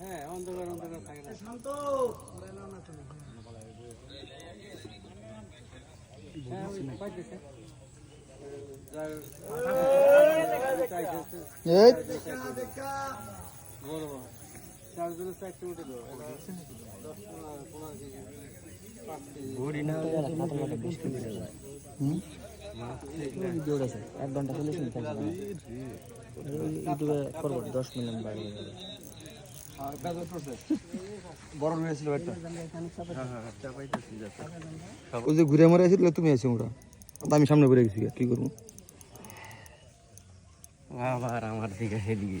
হ্যাঁ অন্ধকার অন্ধকার থাকে না হ্যাঁ, ওই পাইতেছে। যার চাইতেছে, এই বড় বড়। চারজনের চারটে উঠে দাও। এটা দশ পনেরো পনেরো কেজি, পাঁচ কেজি। এক ঘণ্টা মিনিট দশ ওই যে ঘুরে মরে আসছিল তুমি আছি তো আমি সামনে ঘুরে গেছি কি করব? আবার আমার দিকে হেদিকে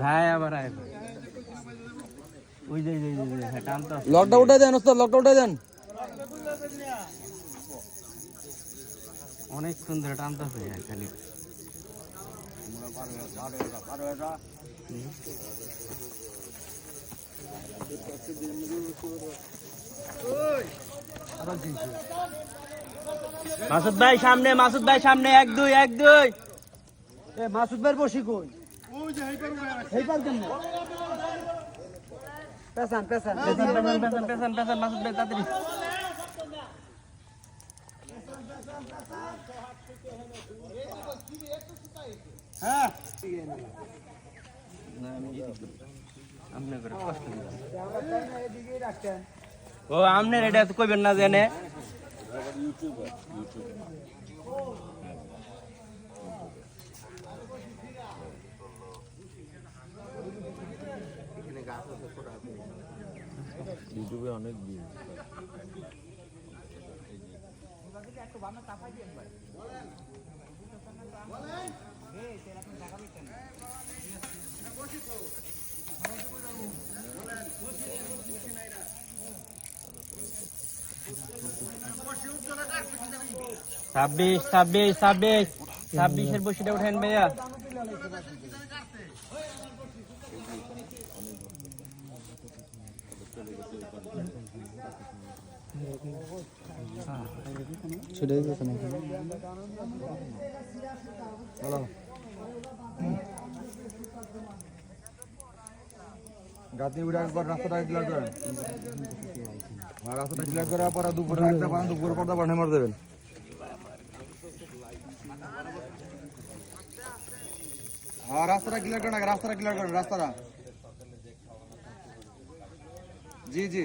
যায় আবার আয় ওই যে যে, যে হ্যাঁ টানতো লকটা উঠে দেন ওস্তাদ লকটা উঠে দেন। অনেক সুন্দর টানতো খালি। মাসুদ ভাই সামনে মাসুদ ভাই সামনে এক দুই এক দুই। মাসুদ ভাই বসি কই? পেছান পেছান পেছন পেছন পেছন পেছন পেছন মাসুদ ভাই তাড়াতাড়ি আমনে করে কষ্ট দিলাম ও আমনে এটা তো কইবেন না জেনে ছাব্বিশ ছাব্বিশ ছাব্বিশ। ছাব্বিশের বসিটা উঠেন ভাইয়া। সেটাই কথা না গাতি উড়ে একবার রাস্তাটা ক্লিয়ার করেন আর রাস্তাটা ক্লিয়ার করার পরে দুপুরে একটা বানান, দুপুরে পর্দা বানিয়ে মার দেবেন। হ্যাঁ রাস্তাটা ক্লিয়ার রাস্তাটা। জি জি।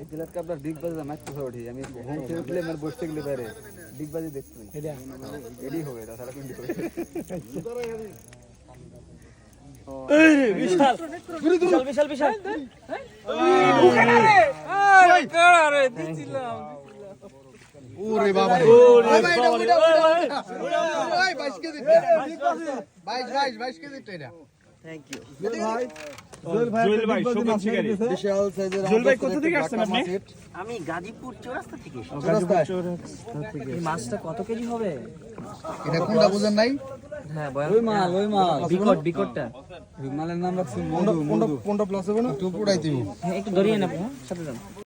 এই আপনার ডিগবাজি উঠি আমি ঘুম থেকে উঠলে আমার বসতে গেলে বাইরে ডিগবাজি দেখতে এডি হবে তাছাড়া কিন্তু বিশাল বিশাল বিশাল ওরে বাবা থ্যাংক ইউ বিশাল সাইজের জুয়েল ভাই কোথা থেকে আসছেন আপনি? আমি গাজীপুর চৌরাস্তা থেকে এসেছি। রাস্তায় এই মাছটা কত কেজি হবে? এটা কোনটা বুঝেন নাই? হ্যাঁ মালের নাম রাখছি প্লাস হবে না? একটু পুরাই দিব হ্যাঁ একটু ধরিয়ে নেব হ্যাঁ সাথে যান।